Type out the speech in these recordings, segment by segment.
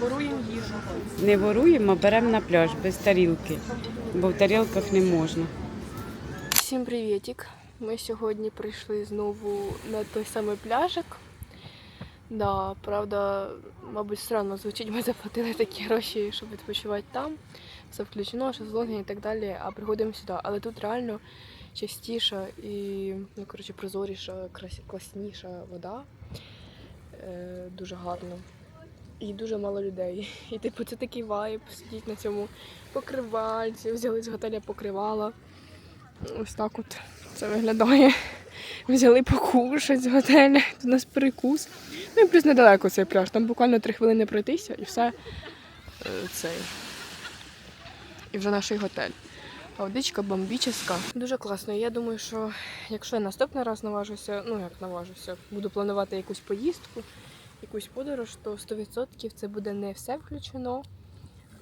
Воруємо їжу. Не воруємо, а беремо на пляж без тарілки, бо в тарілках не можна. Всім привітик. Ми сьогодні прийшли знову на той самий пляжик. Да, правда, мабуть, странно звучить, ми заплатили такі гроші, щоб відпочивати там. Все включено, шезлонги і так далі, а приходимо сюди. Але тут реально чистіша і ну, коротше, прозоріша, класніша вода. Е, дуже гарно. І дуже мало людей. І типу це такий вайб, сидіть на цьому покривальці, взяли з готеля покривала. Ось так от це виглядає. Взяли покушать з готеля, тут у нас перекус. Ну і плюс недалеко цей пляж. Там буквально три хвилини пройтися і все е, цей. І вже наш готель. А водичка бомбіческа. Дуже класно. Я думаю, що якщо я наступний раз наважуся, ну як наважуся, буду планувати якусь поїздку, якусь подорож, то 100% це буде не все включено,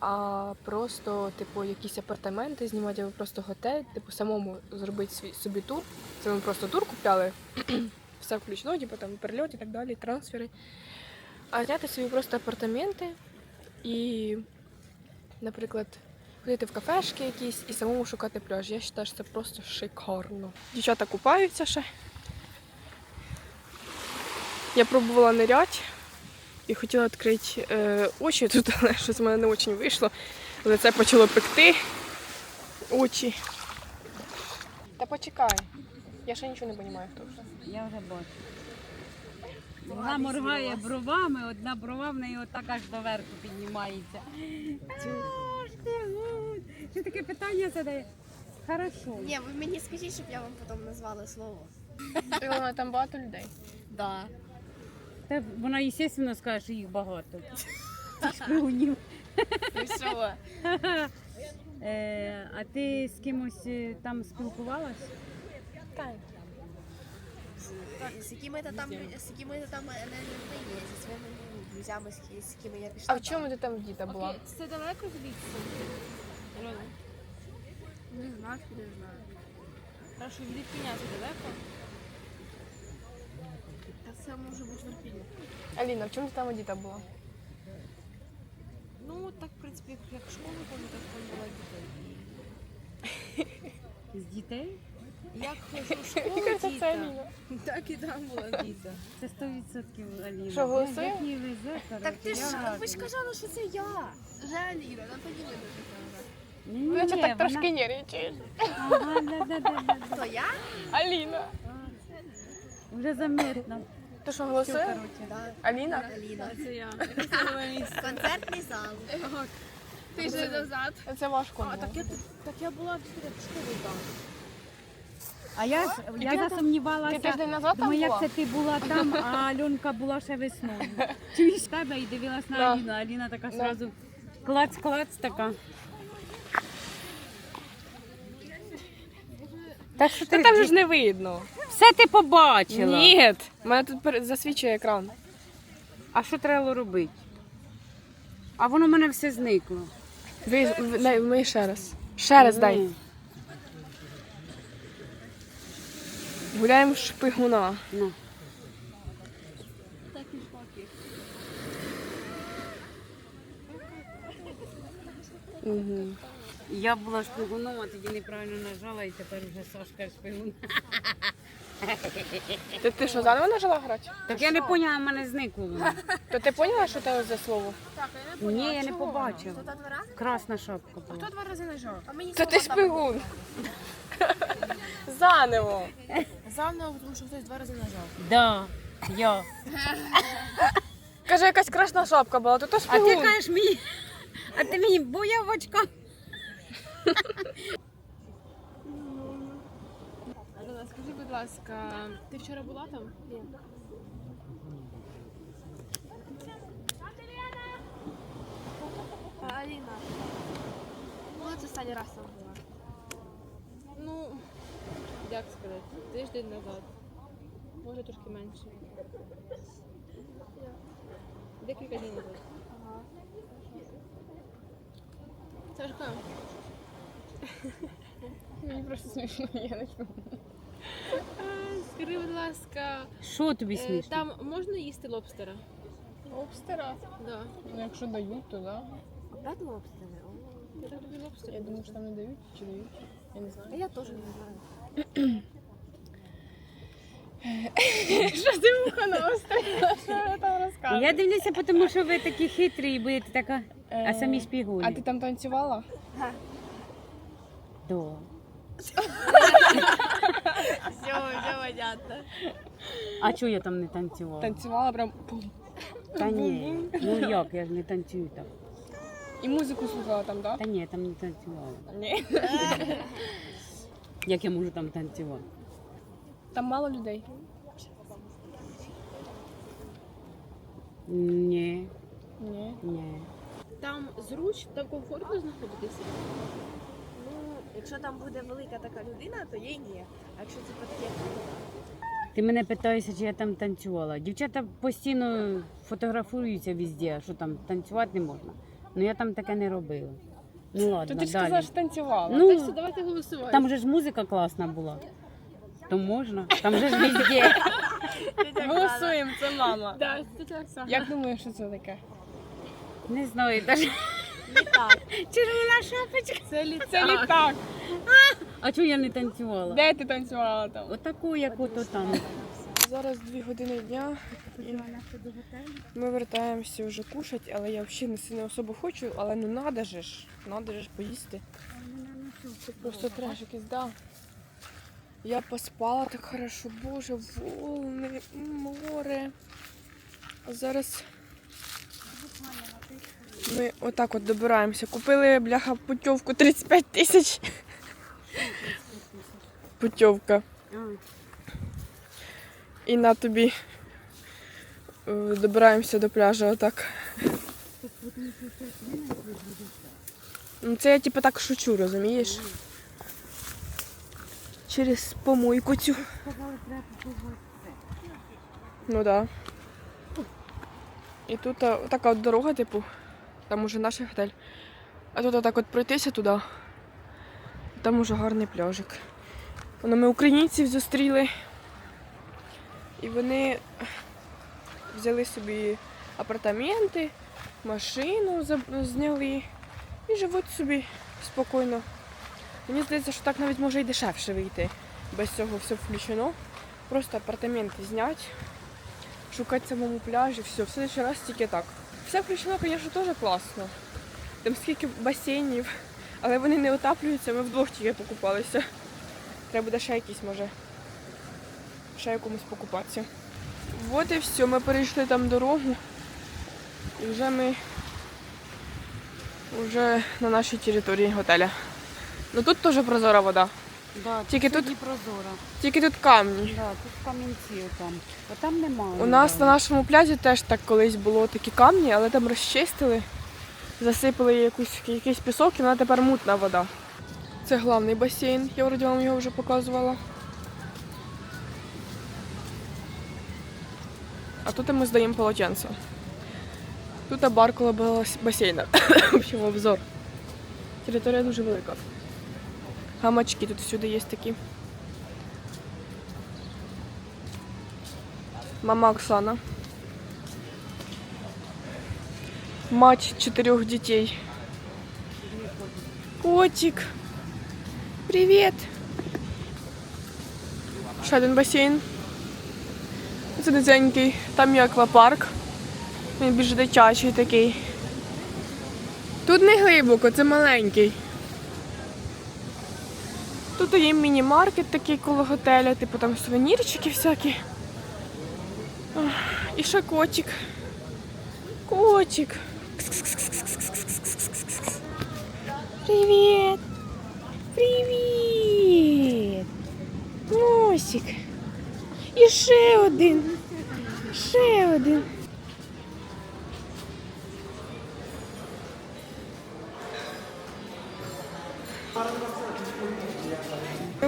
а просто, типу, якісь апартаменти знімати, або просто готель, типу, самому зробити свій собі тур. Це ми просто тур купляли, все включено, типу там перельот і так далі, трансфери. А зняти собі просто апартаменти і, наприклад, ходити в кафешки якісь і самому шукати пляж. Я вважаю, що це просто шикарно. Дівчата купаються ще. Я пробувала ниряти і хотіла відкрити е, очі тут, але щось в мене не дуже вийшло. Лице почало пекти. Очі. Та почекай. Я ще нічого не розумію, хто вже. Я вже бачу. Вона моргає бровами, одна брова в неї отак аж доверху піднімається. Ти. Що таке питання задає? Хорошо. Ні, ви мені скажіть, щоб я вам потім назвала слово. Там багато людей. Да. Та вона, звісно, скаже, що їх багато. Шпигунів. Що? Е, а ти з кимось е, там спілкувалась? Так. З якими то там з якими то там не людьми є, зі своїми ну, друзями, з ки- з якими я пішла. А в чому ти там діта була? Це далеко звідси? Не знаю, не знаю. Хорошо, від це далеко? Це може бути в Ірпіні. Аліна, в чому ти там діта була? Ну, так, в принципі, як в школу ходжу, так там була дітей. З дітей? Як ходжу в школу, це діта, Аліна? так і там була діта. Це 100% Аліна. Що, голосуємо? Як їй везе, Так ти ж ви ж казали, що це я. Жаліна, нам тоді видно. Ні, ні, ні, так вона- трошки нервничаєш. Ага, да, да, да, да. Хто я? Аліна. Вже заметно. Ти що. Да. Аліна? Аліна. Це я. Концертний зал. Тиждень назад. Це важко. А, так я, так я була в школі там. А я, ж- я засумнівалася. Ти тиждень назад там Думаю, як була? це ти була там, а Альонка була ще весною. Чуєш тебе і дивилась на Да. Аліну. Аліна така Да. сразу клац-клац така. Та що Та ти? там же ж не видно. Все ти побачила. Ні, у мене тут пере- засвічує екран. А що треба робити? А воно в мене все зникло. Ви, в- дай, ми ще раз. Ще раз дай. Ні. Гуляємо в шпигуна. Ну. Угу. Я була шпигуном, а тоді неправильно нажала і тепер вже Сашка шпигун. Ти, ти що, заново нажала грати? Так я не поняла, в мене зникло воно. То ти поняла, що це за слово? Ні, я не побачила. Хто два рази? Красна шапка була. Хто два рази нажав? А мені Це ти слово шпигун. Заново. Заново, тому що хтось два рази нажав. Да, я. Каже, якась красна шапка була, то то А шпигун. ти кажеш мені, а ти мені бояв в очках. Алена, скажи, будь ласка, ти вчора була там? Ні. Аліна. Коли це останній раз там була? Ну, як сказати, тиждень назад. Може трошки менше. Декілька днів назад. Коли? Мені просто смішно, я не чую. Скажи, будь ласка, Що тобі е, смішно? там можна їсти лобстера? Лобстера? Да. Ну, якщо дають, то да. Опять лобстери? Я люблю лобстер. Я думаю, що там не дають чи дають. Я не знаю. А я теж не знаю. Що ти вуха навострила? Що я там розказую? Я дивлюся, тому що ви такі хитрі і будете така, а Е, самі шпігуні. А ти там танцювала? Да. Все, все понятно. А чого я там не танцювала? Танцювала прям пум. Та ні. Ну як, я ж не танцюю там. І музику слухала там, так? Та ні, я там не танцювала. Ні. Як я можу там танцювати? Там мало людей. Ні, Ні. ні. Там зручно, там комфортно знаходитися. Ну, якщо там буде велика така людина, то їй ні. А якщо це таке, Ти мене питаєшся, чи я там танцювала. Дівчата постійно фотографуються везде, що там танцювати не можна. Ну я там таке не робила. Ну То ти ж далі. сказала, що танцювала. Так що Ну, давайте голосувати. там же ж музика класна була. То можна. Там же ж везде. Голосуємо, це мама. Да, це Оксана. Як думаєш, що це таке? Не знаю, навіть літак. червона шапочка. Це, лі... це літак. А чого я не танцювала? Де ти танцювала там? Отаку, як ото там. Зараз дві години дня. і Ми вертаємося вже кушати, але я взагалі не сильно особо хочу, але ну надо же ж, надо же ж поїсти. Просто треш якийсь, да. Я поспала так хорошо, боже, волни, море. А зараз ми отак от добираємося. Купили бляха путівку 35 тисяч. Путівка. І на тобі е, добираємося до пляжу отак. Ну, Це я типу так шучу, розумієш? Через помойку цю. Ну так. Да. І тут така от дорога, типу, там уже наш готель. А тут отак от пройтися туди. Там уже гарний пляжик. Воно ми українців зустріли. І вони взяли собі апартаменти, машину зняли і живуть собі спокійно. Мені здається, що так навіть може і дешевше вийти. Без цього все включено. Просто апартаменти зняти, шукати самому пляжі, все, в следующий раз тільки так. Все включено, звісно, теж класно. Там скільки басейнів, але вони не отаплюються, ми вдвох тільки покупалися. Треба буде ще якісь, може, ще якомусь покупатися. От і все, ми перейшли там дорогу. І вже ми вже на нашій території готеля. Ну тут теж прозора вода. Да, Тільки тут прозора. Тільки тут камні. Да, тут камінці там. А там немає. У нас на нашому пляжі теж так колись було такі камні, але там розчистили, засипали якусь, якийсь пісок і вона тепер мутна вода. Це головний басейн, я вроді вам його вже показувала. А тут ми здаємо полотенце. Тут бар коло басейна. В общем, обзор. Територія дуже велика. Гамачки тут всюди є такі. Мама Оксана. Мать четырех детей. Котик. Привет. Ще один басейн. Це дитячий. Там є аквапарк. Він більш дитячий такий. Тут не глибоко, це маленький. Тут є міні-маркет такий коло готеля, типу там сувенірчики всякі. І ще котик. Котик. Привіт. Привіт. Носик. І ще один. Ще один.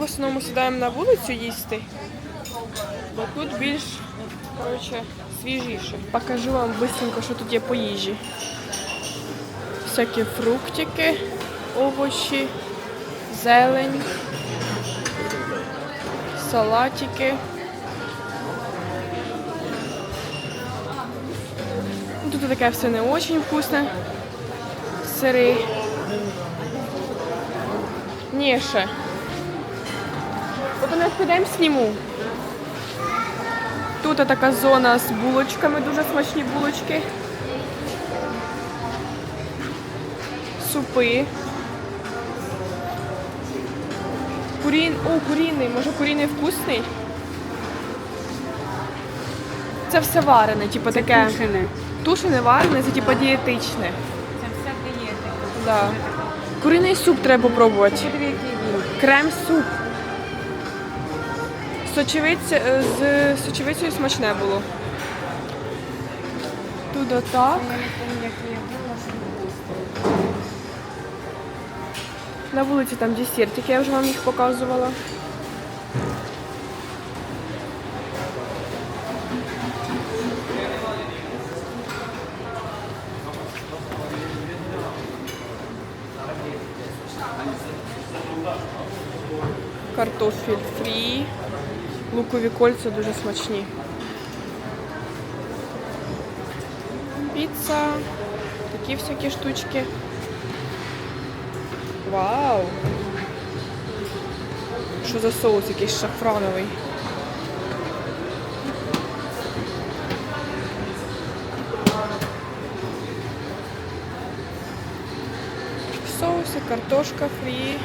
В основному сідаємо на вулицю їсти, бо тут більш коротше, свіжіше. Покажу вам швидко, що тут є по їжі. Всякі фруктики, овочі, зелень, салатики. тут таке все не дуже вкусне. Сири. Ні, ще. От у підемо сніму. Тут така зона з булочками, дуже смачні булочки. Супи. Курін... О, куріний, може куріний вкусний? Це все варене, типу таке. Тушене. Тушене варене, це типу дієтичне. Це все даєте. Да. Куриний суп треба він. Крем-суп. Сочевиця, е, з сочевицею смачне було. Що було. На вулиці там десертики, я вже вам їх показувала. Картофель фрі, лукові кольця дуже смачні. Піца, такі всякі штучки. Вау! Що за соус якийсь шафрановий? Соуси, картошка фрі.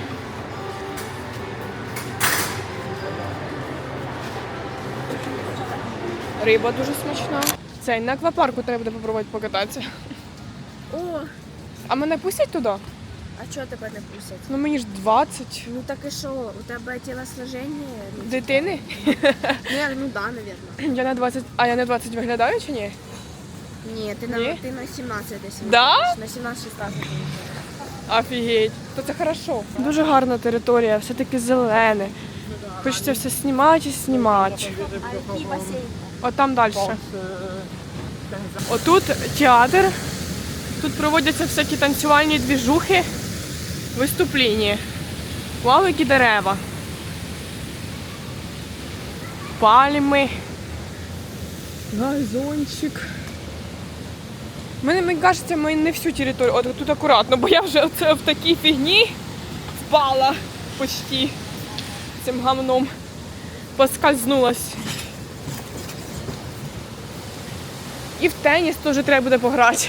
Риба дуже смачна. Цей на аквапарку треба буде попробувати покататися. О, А мене пустять туди? а чого тебе не пустять? Ну мені ж 20. Ну так і що, у тебе тілосложення? Ну, Дитини? Ні, ну да, навірно. Я на 20. А я на 20 виглядаю чи ні? Ні, ти на, Ні? ти на 17 десь. Да? виходиш, На 17-16. Офігеть. То це хорошо. Дуже гарна територія, все таке зелене. Хочеться все знімати і знімати. А який басейн? От там далі. Отут театр. Тут проводяться всякі танцювальні двіжухи, виступлення. Вау, які дерева. Пальми. Газончик. Мені, мені кажеться, ми не всю територію. От тут акуратно, бо я вже оце в такій фігні впала почти цим гамном. Поскользнулась. І в теніс теж треба буде пограти.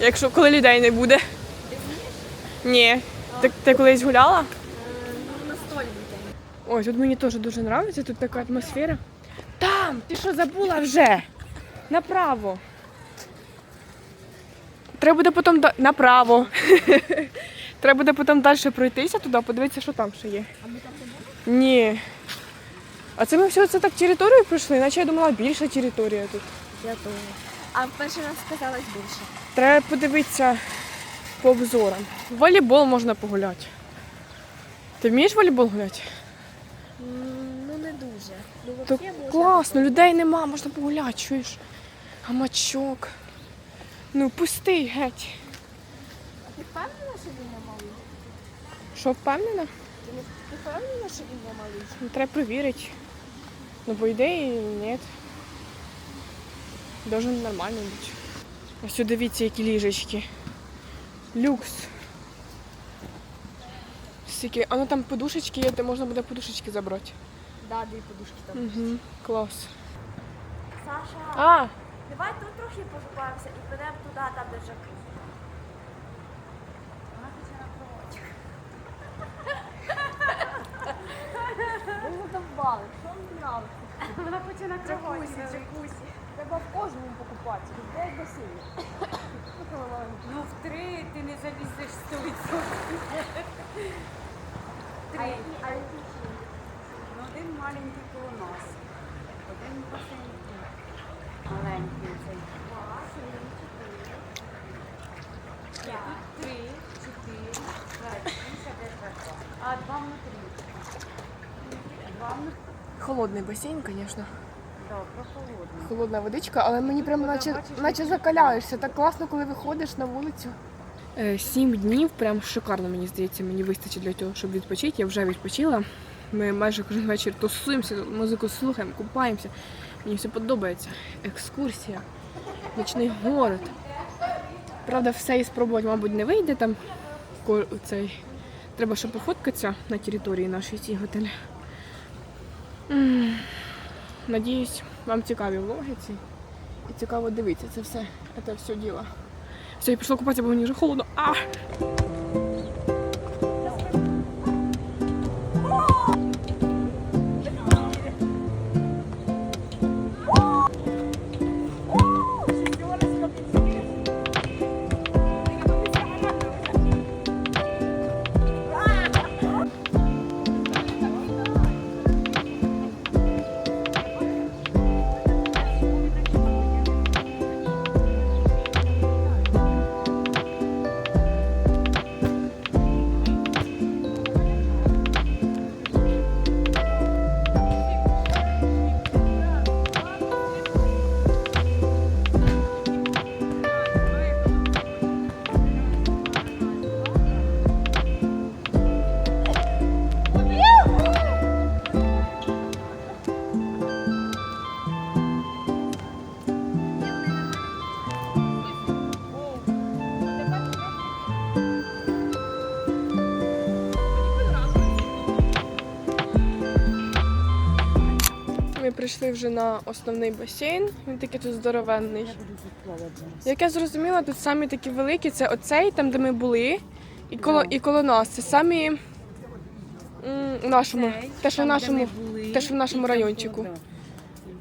Якщо коли людей не буде. Ні. Ти, ти колись гуляла? Настольний теніс. Тут мені теж дуже подобається, тут така атмосфера. Там! Ти що забула вже? Направо. Треба буде потім да- направо. Треба буде потім далі пройтися туди, подивитися, що там ще є. А ми там не Ні. А це ми все це так територію пройшли, наче я думала більша територія тут. Я теж. А в перший раз сказалось більше. Треба подивитися по обзорам. В волейбол можна погуляти. Ти вмієш в волейбол гуляти? Ну не дуже. Ну, То взагалі можна. класно, людей нема, можна погуляти, чуєш? Гамачок. Ну, пустий геть. А ти впевнена, що він не малий? Що, впевнена? Ти, не- ти впевнена, що він не малий? Ну, треба перевірити. Ну, по ідеї, ні. Должен нормально бути. Ось дивіться, які ліжечки. Люкс. Стільки. А ну там подушечки є, де можна буде подушечки забрати. Да, дві подушки там. Угу. Клас. Саша, А, давай тут трохи покупаємося і підемо туди, там де джакузі. Вона хоче на кроватик. Ви задовбали, що вам? Вона хоче на Джакузі, джакузі. Треба в кожному покупати, де басейн. Ну в три ти не залізеш 100%. Три. а які? Ну, один маленький коло нас. Один басейн. Маленький цей. Ні, тут три, чотири, п'ять, шість, два? А два внутрі. Два внутрі. холодний басейн, звісно. Холодна водичка, але мені прямо Ну, наче, наче закаляєшся. Так класно, коли виходиш на вулицю. Е, Сім днів, прям шикарно, мені здається, мені вистачить для того, щоб відпочити. Я вже відпочила. Ми майже кожен вечір тусуємося, музику слухаємо, купаємося. Мені все подобається. Екскурсія. Нічний город. Правда, все і спробувати, мабуть, не вийде там. Цей. Треба ще пофоткатися на території нашої цій готелі. Надіюсь, вам цікаві влоги ці. І цікаво дивитися це все, це все діло. Все, я пішла купатися, бо мені вже холодно. А! Прийшли вже на основний басейн. Він такий тут здоровенний. Як я зрозуміла, тут самі такі великі це оцей, там де ми були, і коло, і коло нас. Це самі м, нашому, те, що в нашому, те, що в нашому райончику.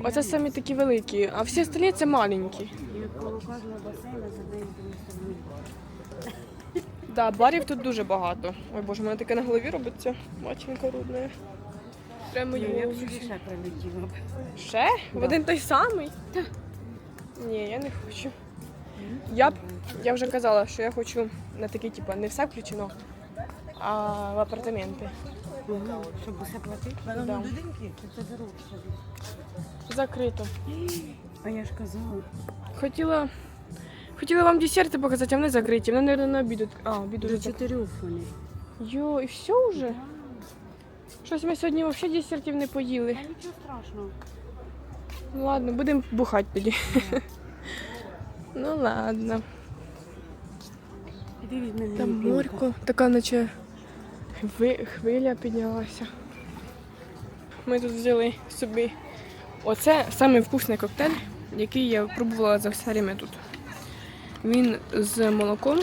Оце самі такі великі, а всі остальні це маленькі. Да, барів тут дуже багато. Ой боже, у мене таке на голові робиться. Маченька рудне. Прямо Я б його. ще прилетіла б. Ще? В один той самий? Ні, я не хочу. Я б я вже казала, що я хочу на такий, типу, не все включено, а в апартаменти. Ага, Щоб усе платити? Да. Це. Закрито. А я ж казала. Хотіла. Хотіла вам десерти показати, а вони закриті. Вони, мабуть, на обіду. А, обід уже До зак- чотирьох вони. Йо, і все вже? Щось ми сьогодні взагалі десертів не поїли. Та нічого страшного. Ну ладно, будемо бухати тоді. ну ладно. Іди від мене. Там морько, така наче хвиля піднялася. Ми тут взяли собі. Оце самий вкусний коктейль, який я пробувала за все время тут. Він з молоком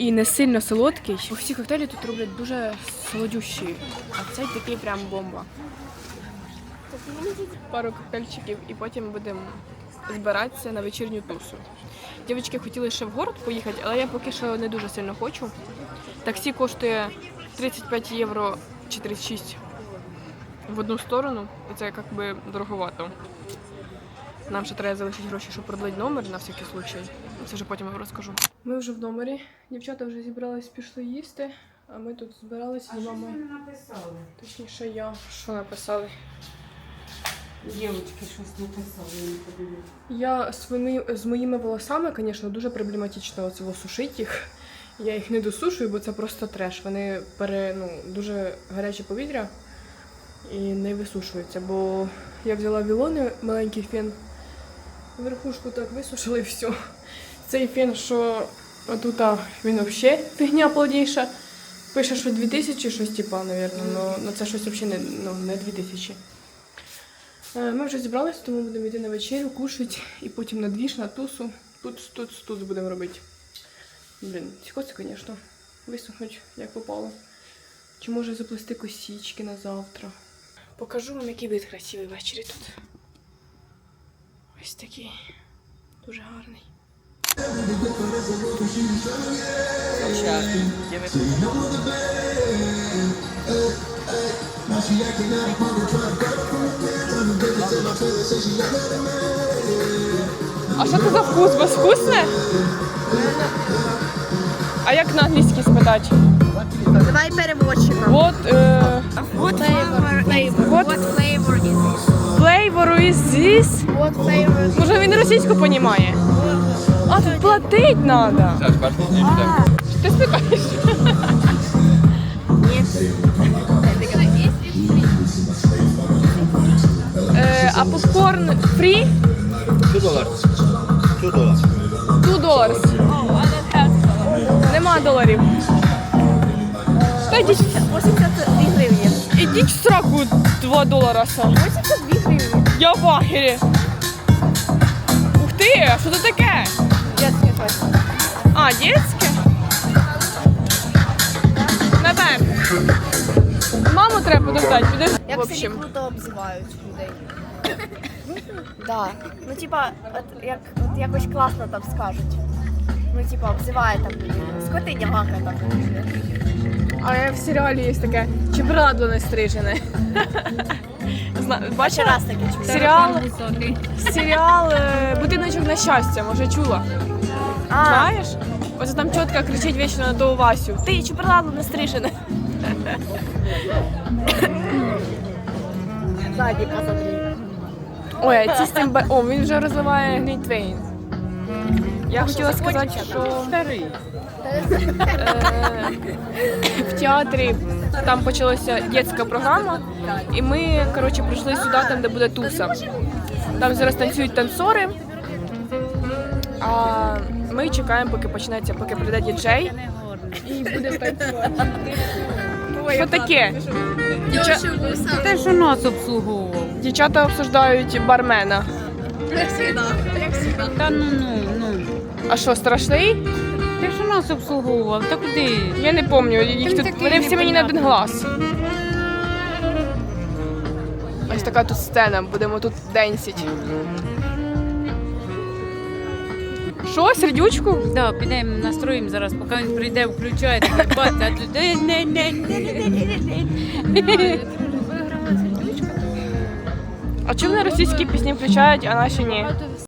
і не сильно солодкий. Всі коктейлі тут роблять дуже солодющі, а цей такий прям бомба. Пару коктейльчиків і потім будемо збиратися на вечірню тусу. Дівчатки хотіли ще в город поїхати, але я поки що не дуже сильно хочу. Таксі коштує 35 євро чи 36 в одну сторону, і це як би дороговато. Нам ще треба залишити гроші, щоб продлити номер на всякий случай. Це вже потім розкажу. Ми вже в номері. Дівчата вже зібрались, пішли їсти, а ми тут збиралися з вами. написали? Точніше, я що написали. Дівчатки щось написали, я не. Я з, з моїми волосами, звісно, дуже проблематично оце сушити їх. Я їх не досушую, бо це просто треш. Вони пере, ну, дуже гаряче повітря і не висушуються. Бо я взяла вілони, маленький фен, верхушку так висушили і все. Цей фен, що отут а, він взагалі фігня плодніша. Пише, що 2000, щось типа, навірно, но, но це щось взагалі не, ну, не 2000. Е, Ми вже зібралися, тому будемо йти на вечерю, кушати і потім на двіж, на тусу. Тут, тут, тут будемо робити. Блін, цікавиться, звісно. Висохнуть, як попало. Чи може заплести косічки на завтра. Покажу вам, який вид красивий ввечері тут. Ось такий. Дуже гарний. А що це за вкус? Безвкусне? А як на англійській спитати? Давай переводчиком. What, е, What flavor, flavor. What- What flavor is this? flavor is this? What flavor is Може він російську понімає? А платить спитаєш? Е, а попкорн фрі? Two dollars. Two dollars. 2 доларів. Нема доларів. Та йдіть, 82 гривні. ідіть в сраку 2 долара. Сам. 82 гривні. Я в ахері. Ух ти, а що це таке? Детське. А, дітське? Наверх. Маму треба подождати, підеш. Як В селі круто обзивають людей. Да. Ну, типа, от, як, от якось класно там скажуть. Ну, типа, обзиває там. Скотиня гака там. а в серіалі є таке чебрадо не стрижене. Зна- Бачила? раз таке чую. Серіал, серіал е, Будиночок на щастя, може чула. А, Знаєш? Ось там чітко кричить вічно на того Васю. Ти чебрадо не стрижене. ззаді. Ой, а ці з ба- О, він вже розливає Глінтвейн. Я хотіла сказати, що Старий. е, в театрі там почалася дитяча програма, і ми коротше прийшли сюди, там де буде туса. Там зараз танцюють танцори. А ми чекаємо, поки почнеться, поки прийде діджей. І буде танцювати. Що таке? Те, що нас обслуговував. Дівчата обсуждають бармена. Та ну ну ну. А що, страшний? Те, що нас обслуговував, та куди? Я не пам'ятаю, їх тут вони всі мені на один глаз. Ось така тут сцена, будемо тут денсить. Що, сердючку? Да, підемо настроїмо зараз, поки він прийде, включає такий бац, а тут не не не не А чому вони російські пісні включають, а наші ні?